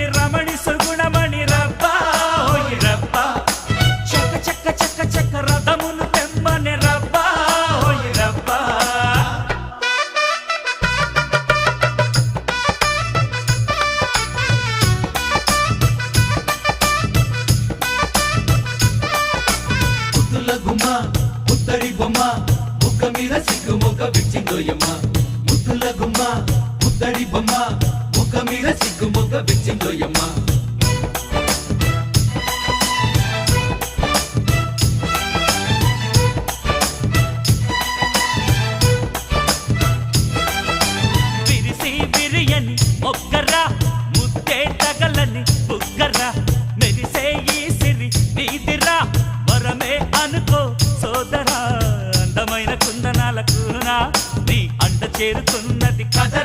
రమణిని రమణి సుగుణమణి రబ్బా ఓయ్ రబ్బా చక్క చక్క చక్క చక్క రథమును తెమ్మని రబ్బా ఓయ్ రబ్బా ముద్దుల గుమ్మ ఉత్తరి బొమ్మ ముక్క మీద సిగ్గు మొక్క విచ్చిందోయమ్మ ముత్తుల గుమ్మ ఉత్తడి బొమ్మ ముక్క మీద సిగ్గు మొక్క విచ్చిందోయమ్మ విరిసి విరియని మొగ్గరా ముద్దే తగలని బుగ్గరా. మెరిసే ఈ సిరి నీదిరా వరమే అనుకో సోదరా. అందమైన కుందనాల కూనా నీ అండ చేరుతున్నది కదరా